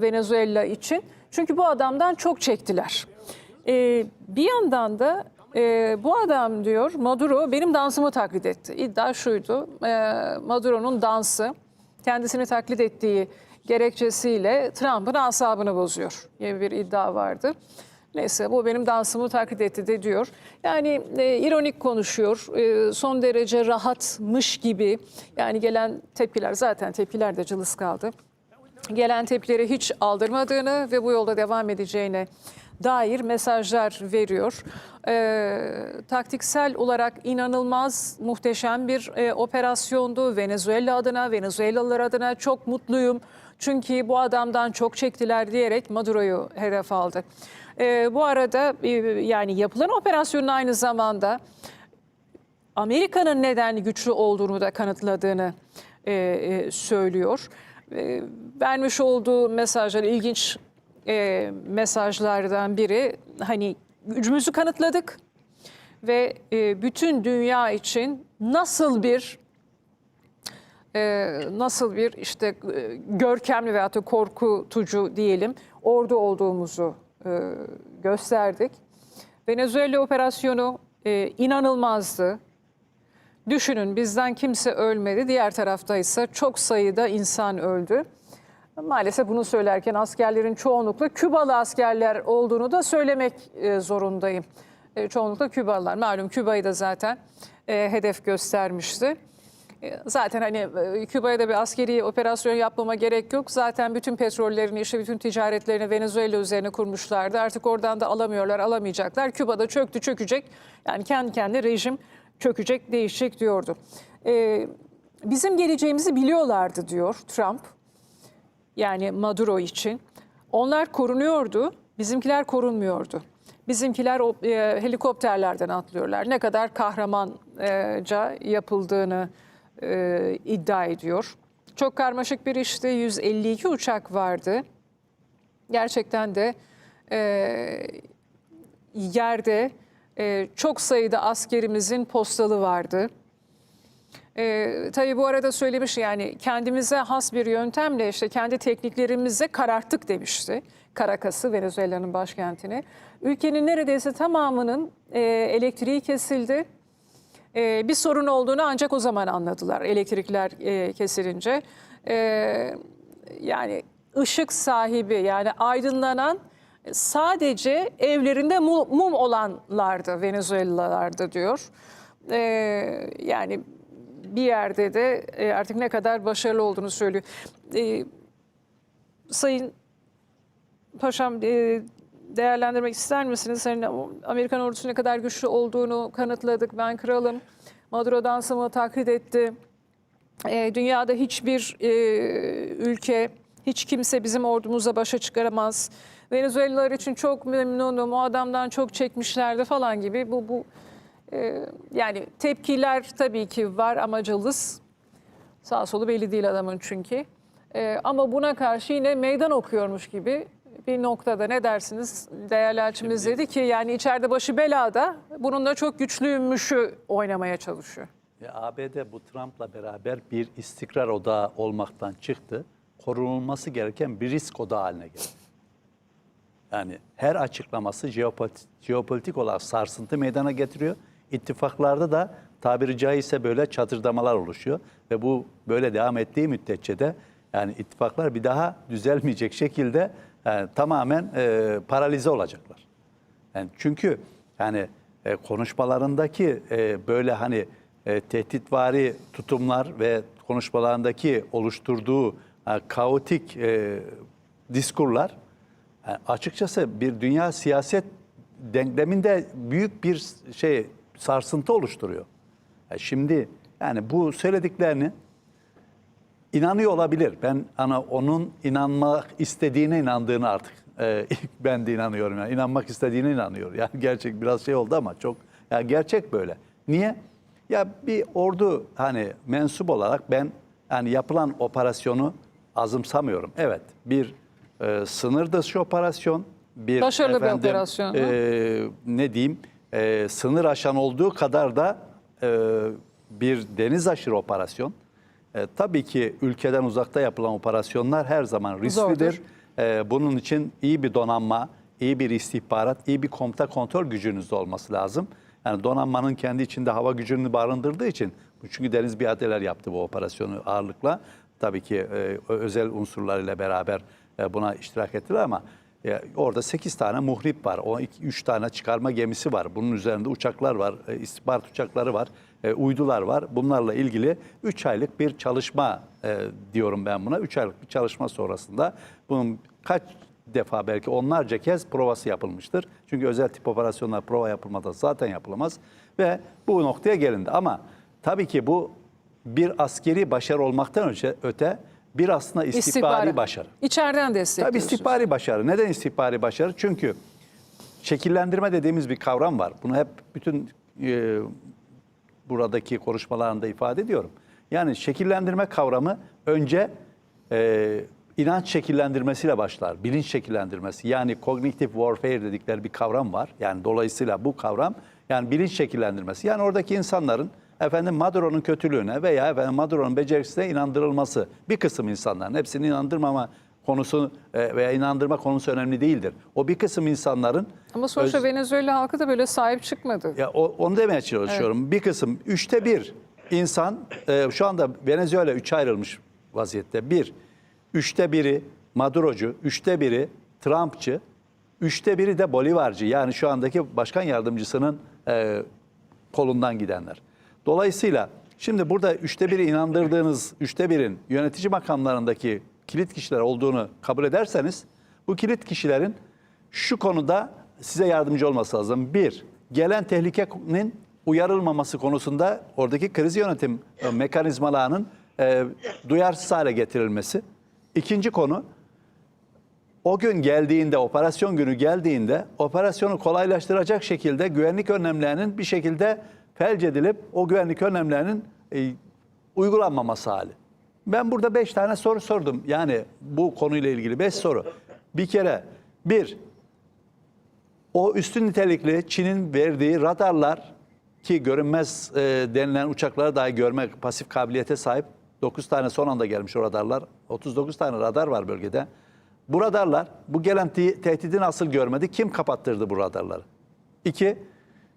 Venezuela için. Çünkü bu adamdan çok çektiler. Ee, bir yandan da e, bu adam diyor Maduro benim dansımı taklit etti. İddia şuydu e, Maduro'nun dansı kendisini taklit ettiği gerekçesiyle Trump'ın asabını bozuyor gibi bir iddia vardı. Neyse bu benim dansımı taklit etti de diyor. Yani e, ironik konuşuyor. E, son derece rahatmış gibi. Yani gelen tepkiler zaten tepkiler de cılız kaldı gelen tepkileri hiç aldırmadığını ve bu yolda devam edeceğine dair mesajlar veriyor. Ee, taktiksel olarak inanılmaz muhteşem bir e, operasyondu. Venezuela adına, Venezuelalılar adına çok mutluyum. Çünkü bu adamdan çok çektiler diyerek Maduro'yu hedef aldı. Ee, bu arada e, yani yapılan operasyonun aynı zamanda Amerika'nın neden güçlü olduğunu da kanıtladığını e, e, söylüyor. E, vermiş olduğu mesajlar ilginç e, mesajlardan biri hani gücümüzü kanıtladık ve e, bütün dünya için nasıl bir e, nasıl bir işte e, görkemli veyahut da korkutucu diyelim ordu olduğumuzu e, gösterdik. Venezuela operasyonu e, inanılmazdı. Düşünün bizden kimse ölmedi. Diğer tarafta ise çok sayıda insan öldü. Maalesef bunu söylerken askerlerin çoğunlukla Kübalı askerler olduğunu da söylemek e, zorundayım. E, çoğunlukla Kübalılar. Malum Küba'yı da zaten e, hedef göstermişti. Zaten hani Küba'ya da bir askeri operasyon yapmama gerek yok. Zaten bütün petrollerini, işte bütün ticaretlerini Venezuela üzerine kurmuşlardı. Artık oradan da alamıyorlar, alamayacaklar. Küba'da çöktü, çökecek. Yani kendi kendine rejim çökecek, değişecek diyordu. E, bizim geleceğimizi biliyorlardı diyor Trump. Yani Maduro için. Onlar korunuyordu, bizimkiler korunmuyordu. Bizimkiler e, helikopterlerden atlıyorlar. Ne kadar kahramanca yapıldığını e, iddia ediyor. Çok karmaşık bir işti. 152 uçak vardı. Gerçekten de e, yerde e, çok sayıda askerimizin postalı vardı. E, tabii bu arada söylemiş yani kendimize has bir yöntemle işte kendi tekniklerimizle kararttık demişti. Caracas'ı Venezuela'nın başkentini. Ülkenin neredeyse tamamının e, elektriği kesildi. E, bir sorun olduğunu ancak o zaman anladılar elektrikler e, kesilince. E, yani ışık sahibi yani aydınlanan sadece evlerinde mu- mum olanlardı Venezuelalılardı diyor. E, yani bir yerde de e, artık ne kadar başarılı olduğunu söylüyor. E, Sayın Paşam e, değerlendirmek ister misiniz? Hani Amerikan ordusu ne kadar güçlü olduğunu kanıtladık. Ben kralım. Maduro dansımı taklit etti. E, dünyada hiçbir e, ülke, hiç kimse bizim ordumuza başa çıkaramaz. Venezuelalılar için çok memnunum. O adamdan çok çekmişlerdi falan gibi. Bu bu e, yani tepkiler tabii ki var ama cılız. Sağ solu belli değil adamın çünkü. E, ama buna karşı yine meydan okuyormuş gibi bir noktada ne dersiniz? Değerli elçimiz dedi ki yani içeride başı belada bunun da çok güçlüymüşü oynamaya çalışıyor. Ve ABD bu Trump'la beraber bir istikrar odağı olmaktan çıktı. Korunulması gereken bir risk odağı haline geldi. Yani her açıklaması jeopolitik, jeopolitik olarak sarsıntı meydana getiriyor. İttifaklarda da tabiri caizse böyle çatırdamalar oluşuyor. Ve bu böyle devam ettiği müddetçe de yani ittifaklar bir daha düzelmeyecek şekilde yani tamamen e, paralize olacaklar. Yani çünkü yani e, konuşmalarındaki e, böyle hani e, tehditvari tutumlar ve konuşmalarındaki oluşturduğu e, kaotik e, diskurlar yani açıkçası bir dünya siyaset denkleminde büyük bir şey sarsıntı oluşturuyor. Yani şimdi yani bu söylediklerini inanıyor olabilir. Ben ana onun inanmak istediğine inandığını artık e, ben de inanıyorum. Yani inanmak istediğine inanıyorum. Yani gerçek biraz şey oldu ama çok yani gerçek böyle. Niye? Ya bir ordu hani mensup olarak ben yani yapılan operasyonu azımsamıyorum. Evet bir e, sınır dışı operasyon. Bir Başarılı bir operasyon, e, ne diyeyim e, sınır aşan olduğu kadar da e, bir deniz aşırı operasyon. E, tabii ki ülkeden uzakta yapılan operasyonlar her zaman risklidir. Zordur. e, bunun için iyi bir donanma, iyi bir istihbarat, iyi bir komuta kontrol gücünüz de olması lazım. Yani donanmanın kendi içinde hava gücünü barındırdığı için, çünkü deniz piyadeler yaptı bu operasyonu ağırlıkla. Tabii ki e, özel unsurlarıyla beraber buna iştirak ettiler ama e, orada 8 tane muhrip var. O 3 tane çıkarma gemisi var. Bunun üzerinde uçaklar var, e, istihbarat uçakları var, e, uydular var. Bunlarla ilgili 3 aylık bir çalışma e, diyorum ben buna. 3 aylık bir çalışma sonrasında bunun kaç defa belki onlarca kez provası yapılmıştır. Çünkü özel tip operasyonlar prova yapılmadan zaten yapılamaz. Ve bu noktaya gelindi. Ama tabii ki bu bir askeri başarı olmaktan önce öte bir aslında istihbari İstihbarat. başarı. İçeriden destekliyorsunuz. Tabii istihbari başarı. Neden istihbari başarı? Çünkü şekillendirme dediğimiz bir kavram var. Bunu hep bütün e, buradaki konuşmalarında ifade ediyorum. Yani şekillendirme kavramı önce e, inanç şekillendirmesiyle başlar. Bilinç şekillendirmesi. Yani cognitive warfare dedikleri bir kavram var. Yani dolayısıyla bu kavram yani bilinç şekillendirmesi. Yani oradaki insanların efendim Maduro'nun kötülüğüne veya efendim Maduro'nun beceriksizliğine inandırılması. Bir kısım insanların hepsini inandırmama konusu e, veya inandırma konusu önemli değildir. O bir kısım insanların Ama sonuçta öz- Venezuela halkı da böyle sahip çıkmadı. ya o, onu demeye çalışıyorum. Bir kısım, üçte bir insan, e, şu anda Venezuela üçe ayrılmış vaziyette. Bir, üçte biri Madurocu, üçte biri Trumpçı, üçte biri de Bolivarcı. Yani şu andaki başkan yardımcısının e, kolundan gidenler. Dolayısıyla şimdi burada üçte biri inandırdığınız üçte birin yönetici makamlarındaki kilit kişiler olduğunu kabul ederseniz bu kilit kişilerin şu konuda size yardımcı olması lazım. Bir, gelen tehlikenin uyarılmaması konusunda oradaki kriz yönetim e, mekanizmalarının e, duyarsız hale getirilmesi. İkinci konu, o gün geldiğinde, operasyon günü geldiğinde operasyonu kolaylaştıracak şekilde güvenlik önlemlerinin bir şekilde felç edilip o güvenlik önlemlerinin e, uygulanmaması hali. Ben burada beş tane soru sordum. Yani bu konuyla ilgili beş soru. Bir kere, bir, o üstün nitelikli Çin'in verdiği radarlar ki görünmez e, denilen uçakları dahi görme pasif kabiliyete sahip 9 tane son anda gelmiş o radarlar. 39 tane radar var bölgede. Bu radarlar bu gelen te- tehdidi nasıl görmedi? Kim kapattırdı bu radarları? İki,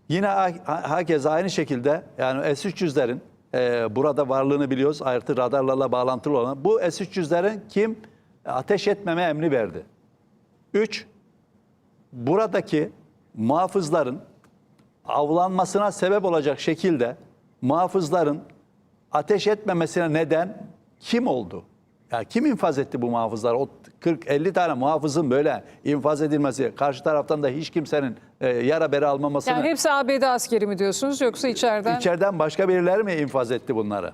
yine herkes aynı şekilde yani S-300'lerin e, burada varlığını biliyoruz. Artı radarlarla bağlantılı olan bu S-300'lerin kim ateş etmeme emri verdi? Üç, buradaki muhafızların avlanmasına sebep olacak şekilde muhafızların ateş etmemesine neden kim oldu? Ya kim infaz etti bu muhafızlar? O 40-50 tane muhafızın böyle infaz edilmesi, karşı taraftan da hiç kimsenin e, yara bere almamasını Yani hepsi ABD askeri mi diyorsunuz yoksa içeriden? İçeriden başka birileri mi infaz etti bunları?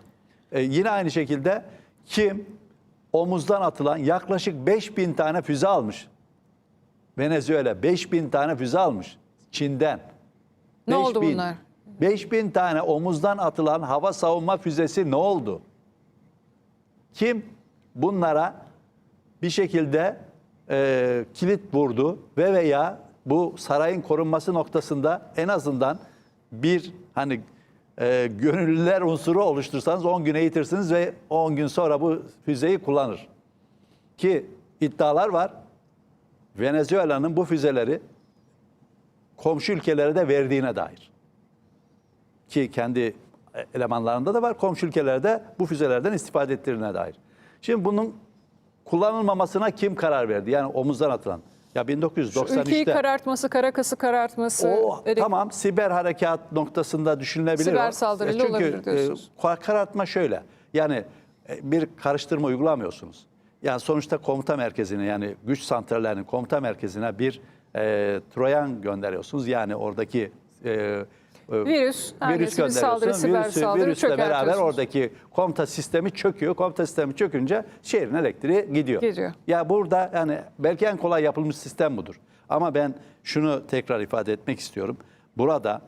Ee, yine aynı şekilde kim omuzdan atılan yaklaşık 5000 tane füze almış. Venezuela 5000 tane füze almış Çin'den. Ne oldu 5000 bunlar? 5000 tane omuzdan atılan hava savunma füzesi ne oldu? Kim bunlara bir şekilde e, kilit vurdu ve veya bu sarayın korunması noktasında en azından bir hani e, gönüllüler unsuru oluştursanız 10 gün eğitirsiniz ve 10 gün sonra bu füzeyi kullanır. Ki iddialar var. Venezuela'nın bu füzeleri komşu ülkelere de verdiğine dair. Ki kendi elemanlarında da var. Komşu ülkelerde bu füzelerden istifade ettirdiğine dair. Şimdi bunun kullanılmamasına kim karar verdi? Yani omuzdan atılan. Ya Ülkeyi 1993'te karartması, Karakas'ı karartması. o elek- tamam siber harekat noktasında düşünülebilir. Siber saldırıyla Çünkü olabilir diyorsunuz. e, karartma şöyle. Yani e, bir karıştırma uygulamıyorsunuz. Yani sonuçta komuta merkezine yani güç santrallerinin komuta merkezine bir e, Trojan gönderiyorsunuz. Yani oradaki e, Virüs, her neyse bir saldırı, siber Virüsü- saldırı virüsle beraber oradaki komuta sistemi çöküyor. Komuta sistemi çökünce şehrin elektriği gidiyor. Gidiyor. Ya burada yani belki en kolay yapılmış sistem budur. Ama ben şunu tekrar ifade etmek istiyorum. Burada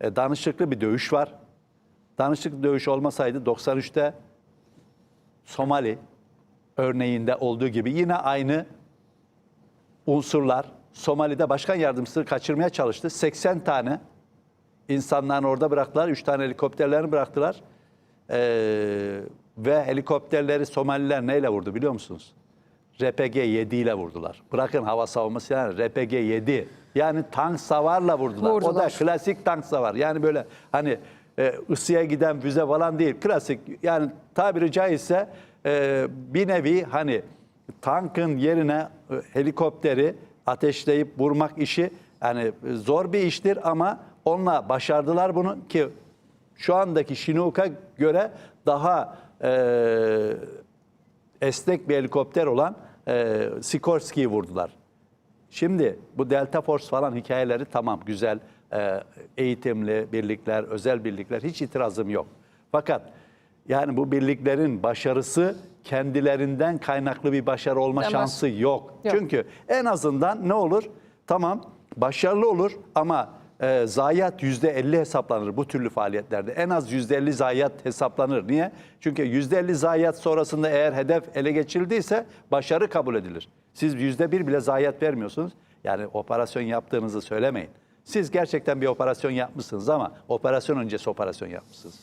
e, danışıklı bir dövüş var. Danışıklı dövüş olmasaydı 93'te Somali örneğinde olduğu gibi yine aynı unsurlar Somali'de başkan yardımcısı kaçırmaya çalıştı. 80 tane insanlarını orada bıraktılar. 3 tane helikopterlerini bıraktılar. Ee, ve helikopterleri Somaliler neyle vurdu biliyor musunuz? RPG-7 ile vurdular. Bırakın hava savunması yani RPG-7. Yani tank savarla vurdular. O da Vurdular. klasik tank savar. Yani böyle hani e, ısıya giden füze falan değil. Klasik yani tabiri caizse e, bir nevi hani tankın yerine e, helikopteri ateşleyip vurmak işi yani zor bir iştir ama onunla başardılar bunu ki şu andaki Chinook'a göre daha e, esnek bir helikopter olan e, Sikorsky'yi vurdular. Şimdi bu Delta Force falan hikayeleri tamam güzel e, eğitimli birlikler, özel birlikler hiç itirazım yok. Fakat yani bu birliklerin başarısı kendilerinden kaynaklı bir başarı olma Demez. şansı yok. Yok. Çünkü en azından ne olur? Tamam başarılı olur ama e, zayiat %50 hesaplanır bu türlü faaliyetlerde. En az %50 zayiat hesaplanır. Niye? Çünkü %50 zayiat sonrasında eğer hedef ele geçirildiyse başarı kabul edilir. Siz %1 bile zayiat vermiyorsunuz. Yani operasyon yaptığınızı söylemeyin. Siz gerçekten bir operasyon yapmışsınız ama operasyon öncesi operasyon yapmışsınız.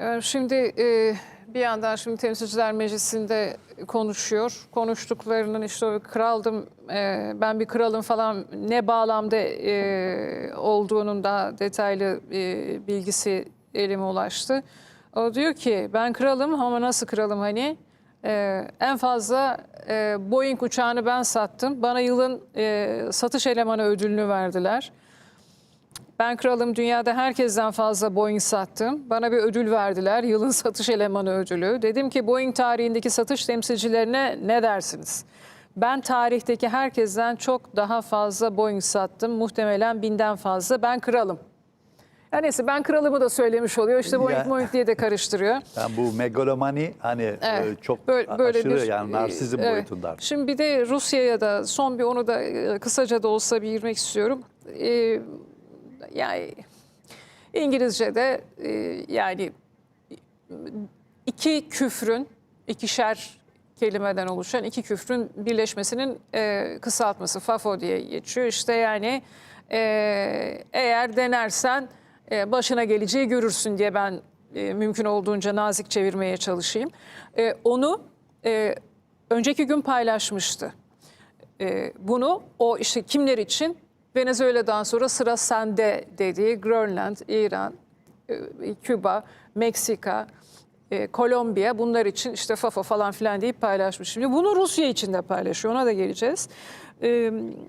Ee, Şimdi e, bir yandan şimdi Temsilciler Meclisi'nde konuşuyor. Konuştuklarının işte o kraldım, e, ben bir kralım falan ne bağlamda e, olduğunun daha detaylı e, bilgisi elime ulaştı. O diyor ki ben kralım ama nasıl kralım hani? E, en fazla e, Boeing uçağını ben sattım. Bana yılın e, satış elemanı ödülünü verdiler. Ben kralım dünyada herkesten fazla Boeing sattım. Bana bir ödül verdiler. Yılın satış elemanı ödülü. Dedim ki Boeing tarihindeki satış temsilcilerine ne dersiniz? Ben tarihteki herkesten çok daha fazla Boeing sattım. Muhtemelen binden fazla. Ben kralım. Ya neyse ben kralımı da söylemiş oluyor. İşte Boeing Boeing diye de karıştırıyor. Yani bu megalomani hani e, Evet, çok böyle- böyle aşırı bir- yani narsizm Evet. boyutunda. Şimdi bir de Rusya'ya da son bir onu da e, kısaca da olsa bir girmek istiyorum. Ee, yani İngilizce'de e, yani iki küfrün ikişer kelimeden oluşan iki küfrün birleşmesinin e, kısaltması FAFO diye geçiyor. İşte yani e, eğer denersen başına geleceği görürsün diye ben mümkün olduğunca nazik çevirmeye çalışayım. Onu önceki gün paylaşmıştı. Bunu o işte kimler için Venezuela'dan sonra sıra sende dediği Grönland, İran, e, Küba, Meksika, e, Kolombiya bunlar için işte FAFO falan filan deyip paylaşmış. Şimdi bunu Rusya için de paylaşıyor ona da geleceğiz. E,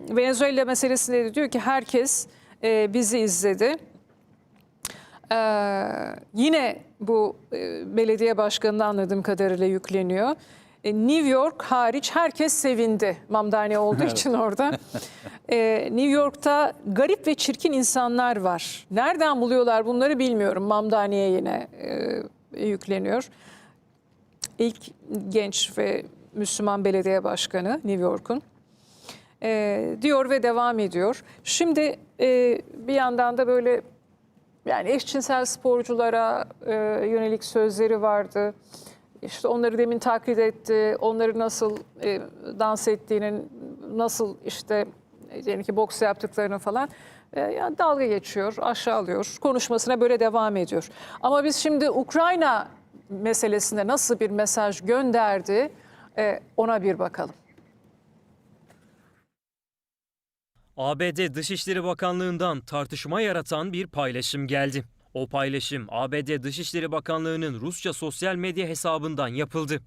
Venezuela meselesinde de diyor ki herkes e, bizi izledi. Ee, yine bu e, belediye başkanına anladığım kadarıyla yükleniyor. E, New York hariç herkes sevindi Mamdani olduğu için orada. E, New York'ta garip ve çirkin insanlar var. Nereden buluyorlar bunları bilmiyorum. Mamdani'ye yine e, yükleniyor. İlk genç ve Müslüman belediye başkanı New York'un. E, diyor ve devam ediyor. Şimdi e, bir yandan da böyle yani eşcinsel sporculara e, yönelik sözleri vardı. İşte onları demin taklit etti. Onları nasıl e, dans ettiğinin, nasıl işte e, diyelim ki boks yaptıklarını falan e, yani dalga geçiyor, aşağılıyor. Konuşmasına böyle devam ediyor. Ama biz şimdi Ukrayna meselesinde nasıl bir mesaj gönderdi e, ona bir bakalım. ABD Dışişleri Bakanlığı'ndan tartışma yaratan bir paylaşım geldi. O paylaşım ABD Dışişleri Bakanlığı'nın Rusça sosyal medya hesabından yapıldı.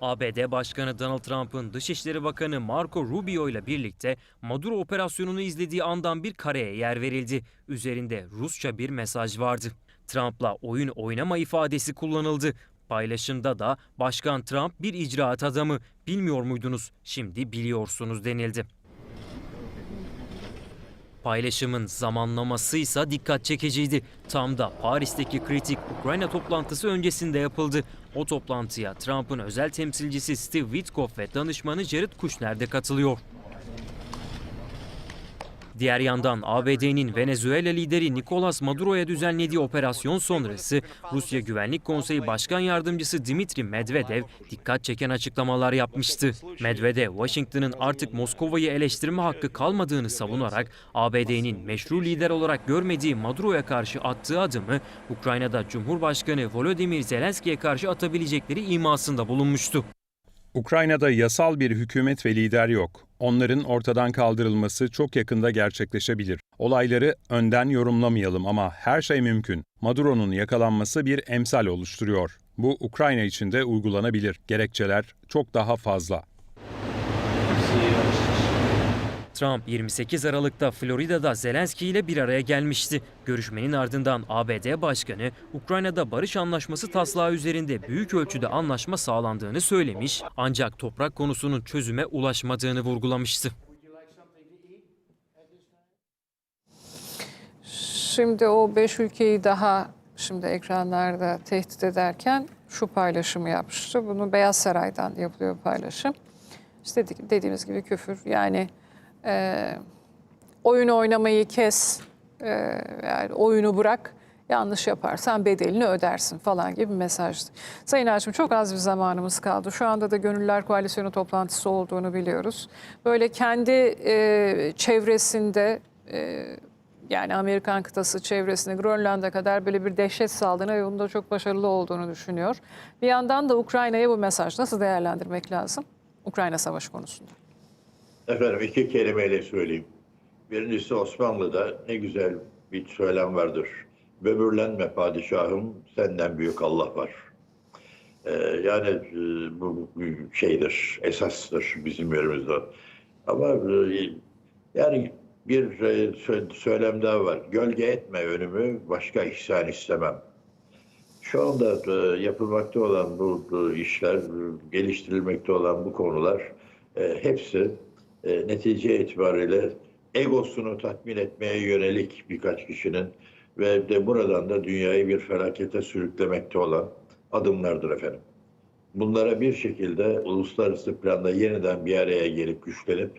ABD Başkanı Donald Trump'ın Dışişleri Bakanı Marco Rubio ile birlikte Maduro operasyonunu izlediği andan bir kareye yer verildi. Üzerinde Rusça bir mesaj vardı. Trump'la oyun oynama ifadesi kullanıldı. Paylaşımda da Başkan Trump bir icraat adamı bilmiyor muydunuz şimdi biliyorsunuz denildi. Paylaşımın zamanlaması ise dikkat çekiciydi. Tam da Paris'teki kritik Ukrayna toplantısı öncesinde yapıldı. O toplantıya Trump'ın özel temsilcisi Steve Witkoff ve danışmanı Jared Kushner de katılıyor. Diğer yandan ABD'nin Venezuela lideri Nicolas Maduro'ya düzenlediği operasyon sonrası Rusya Güvenlik Konseyi Başkan Yardımcısı Dimitri Medvedev dikkat çeken açıklamalar yapmıştı. Medvedev, Washington'ın artık Moskova'yı eleştirme hakkı kalmadığını savunarak ABD'nin meşru lider olarak görmediği Maduro'ya karşı attığı adımı Ukrayna'da Cumhurbaşkanı Volodymyr Zelenski'ye karşı atabilecekleri imasında bulunmuştu. Ukrayna'da yasal bir hükümet ve lider yok. Onların ortadan kaldırılması çok yakında gerçekleşebilir. Olayları önden yorumlamayalım ama her şey mümkün. Maduro'nun yakalanması bir emsal oluşturuyor. Bu Ukrayna için de uygulanabilir. Gerekçeler çok daha fazla. Trump 28 Aralık'ta Florida'da Zelenski ile bir araya gelmişti. Görüşmenin ardından ABD Başkanı Ukrayna'da barış anlaşması taslağı üzerinde büyük ölçüde anlaşma sağlandığını söylemiş ancak toprak konusunun çözüme ulaşmadığını vurgulamıştı. Şimdi o beş ülkeyi daha şimdi ekranlarda tehdit ederken şu paylaşımı yapmıştı. Bunu Beyaz Saray'dan yapılıyor paylaşım. İşte dediğimiz gibi küfür yani e, oyun oynamayı kes, e, yani oyunu bırak, yanlış yaparsan bedelini ödersin falan gibi bir mesajdı. Sayın Hakim çok az bir zamanımız kaldı. Şu anda da Gönüllüler Koalisyonu toplantısı olduğunu biliyoruz. Böyle kendi e, çevresinde e, yani Amerikan kıtası çevresinde Grönland'a kadar böyle bir dehşet saldığını ve bunda çok başarılı olduğunu düşünüyor. Bir yandan da Ukrayna'ya bu mesaj nasıl değerlendirmek lazım? Ukrayna Savaşı konusunda. Efendim iki kelimeyle söyleyeyim. Birincisi Osmanlı'da ne güzel bir söylem vardır. Böbürlenme padişahım, senden büyük Allah var. Ee, yani e, bu şeydir, esastır bizim yerimizde. Ama e, yani bir e, sö- söylem daha var. Gölge etme önümü, başka ihsan istemem. Şu anda yapılmakta olan bu, işler, geliştirilmekte olan bu konular hepsi e, netice itibariyle egosunu tatmin etmeye yönelik birkaç kişinin ve de buradan da dünyayı bir felakete sürüklemekte olan adımlardır efendim. Bunlara bir şekilde uluslararası planda yeniden bir araya gelip güçlenip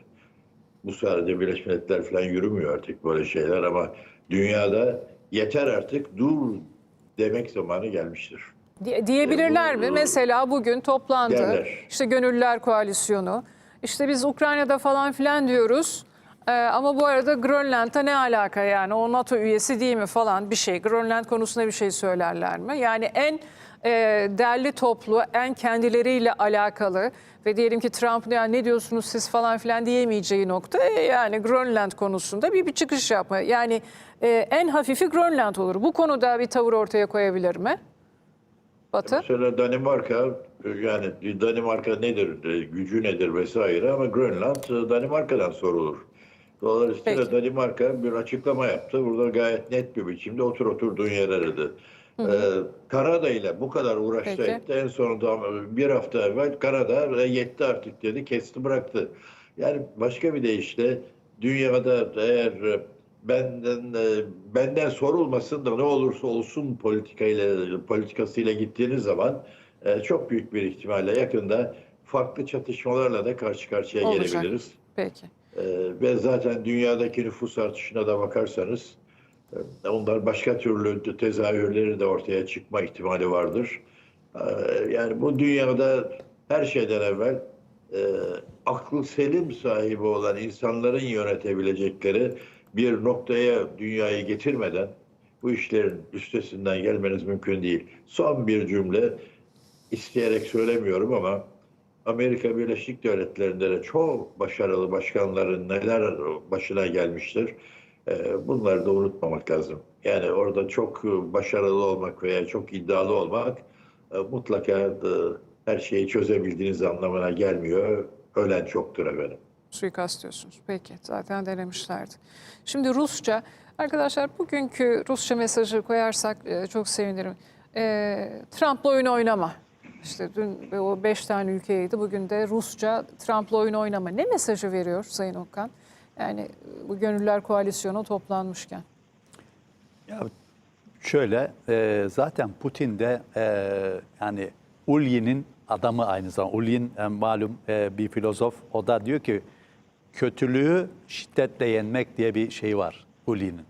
bu sadece Birleşmiş Milletler falan yürümüyor artık böyle şeyler ama dünyada yeter artık dur demek zamanı gelmiştir. Diye- Diyebilirler mi? bu- Mesela bugün toplandı. Derler. İşte Gönüllüler Koalisyonu. İşte biz Ukrayna'da falan filan diyoruz. Ee, ama bu arada Grönland'a ne alaka yani? O NATO üyesi değil mi falan bir şey. Grönland konusunda bir şey söylerler mi? Yani en e, derli toplu, en kendileriyle alakalı ve diyelim ki Trump ya ne diyorsunuz siz falan filan diyemeyeceği nokta e, yani Grönland konusunda bir, bir çıkış yapma. Yani e, en hafifi Grönland olur. Bu konuda bir tavır ortaya koyabilir mi? Batı? Mesela Danimarka yani Danimarka nedir, e, gücü nedir vesaire ama Grönland e, Danimarka'dan sorulur. Dolayısıyla Peki. Danimarka bir açıklama yaptı. Burada gayet net bir biçimde otur oturduğun yere dedi. Ee, Kanada ile bu kadar uğraştı etti. En sonunda bir hafta evvel Kanada e, yetti artık dedi, kesti bıraktı. Yani başka bir deyişle dünyada eğer benden benden sorulmasın da ne olursa olsun politikayla politikasıyla gittiğiniz zaman e, çok büyük bir ihtimalle yakında farklı çatışmalarla da karşı karşıya Olacak. gelebiliriz. Peki. Ee, ve zaten dünyadaki nüfus artışına da bakarsanız e, onlar başka türlü tezahürleri de ortaya çıkma ihtimali vardır. Ee, yani bu dünyada her şeyden evvel e, akıl selim sahibi olan insanların yönetebilecekleri bir noktaya dünyayı getirmeden bu işlerin üstesinden gelmeniz mümkün değil. Son bir cümle isteyerek söylemiyorum ama Amerika Birleşik Devletleri'nde de çok başarılı başkanların neler başına gelmiştir. Ee, Bunları da unutmamak lazım. Yani orada çok başarılı olmak veya çok iddialı olmak e, mutlaka e, her şeyi çözebildiğiniz anlamına gelmiyor. Ölen çoktur efendim. Suikast diyorsunuz. Peki zaten denemişlerdi. Şimdi Rusça. Arkadaşlar bugünkü Rusça mesajı koyarsak e, çok sevinirim. E, Trump'la oyun oynama. İşte dün o beş tane ülkeydi. Bugün de Rusça Trump'la oyun oynama. Ne mesajı veriyor Sayın Okan? Yani bu Gönüllüler Koalisyonu toplanmışken. Ya şöyle e, zaten Putin de e, yani Ulyi'nin adamı aynı zamanda. Ulyin e, malum e, bir filozof. O da diyor ki kötülüğü şiddetle yenmek diye bir şey var Ulyi'nin.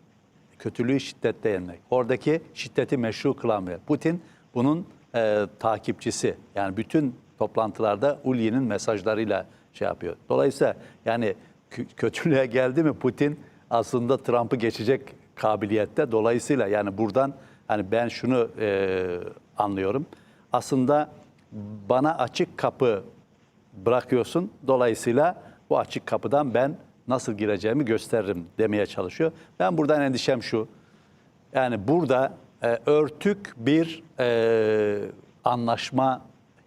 Kötülüğü şiddetle yenmek. Oradaki şiddeti meşru kılan bir. Putin bunun e, takipçisi. Yani bütün toplantılarda Ulyi'nin mesajlarıyla şey yapıyor. Dolayısıyla yani kö- kötülüğe geldi mi Putin aslında Trump'ı geçecek kabiliyette. Dolayısıyla yani buradan hani ben şunu e, anlıyorum. Aslında bana açık kapı bırakıyorsun. Dolayısıyla bu açık kapıdan ben nasıl gireceğimi gösteririm demeye çalışıyor. Ben buradan endişem şu. Yani burada e, örtük bir e, anlaşma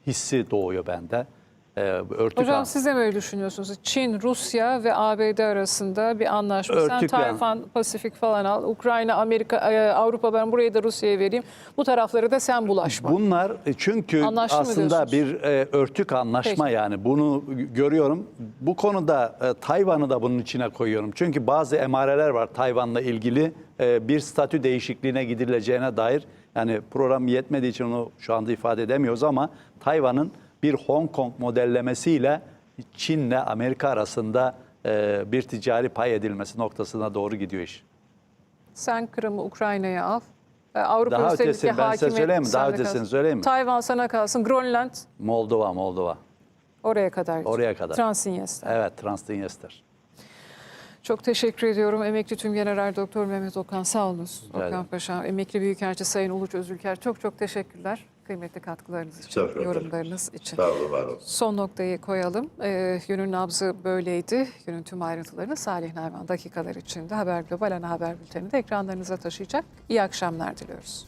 hissi doğuyor bende. E, örtük an- Hocam siz de mi öyle düşünüyorsunuz? Çin, Rusya ve ABD arasında bir anlaşma. Sen Örtük an- Tayvan, Pasifik falan al. Ukrayna, Amerika, e, Avrupa ben burayı da Rusya'ya vereyim. Bu tarafları da sen bulaşma. Bunlar e, çünkü Anlaşma mı aslında bir e, örtük anlaşma Peki. yani bunu görüyorum. Bu konuda e, Tayvan'ı da bunun içine koyuyorum. Çünkü bazı emareler var Tayvan'la ilgili e, bir statü değişikliğine gidileceğine dair. Yani program yetmediği için onu şu anda ifade edemiyoruz ama Tayvan'ın bir Hong Kong modellemesiyle Çin'le Amerika arasında e, bir ticari pay edilmesi noktasına doğru gidiyor iş. Sen Kırım'ı Ukrayna'ya al. E, Avrupa Daha ötesini ben size söyleyeyim mi? Daha ötesini kalsın. söyleyeyim mi? Tayvan sana kalsın. Grönland Moldova, Moldova. oraya kadar. Oraya kadar. Transinyester. Evet, Transdinyester. Çok teşekkür ediyorum. Emekli Tümgeneral Doktor Mehmet Okan sağ ederim. Okan Paşa, Emekli Büyükelçi Sayın Uluç Özülker çok çok teşekkürler. Kıymetli katkılarınız için, Estağfurullah. yorumlarınız için. Sağ olun, var olun. Son noktayı koyalım. Ee, günün nabzı böyleydi. Günün tüm ayrıntılarını Salih Nayman dakikalar içinde Haber Global ana haber bülteninde ekranlarınıza taşıyacak. İyi akşamlar diliyoruz.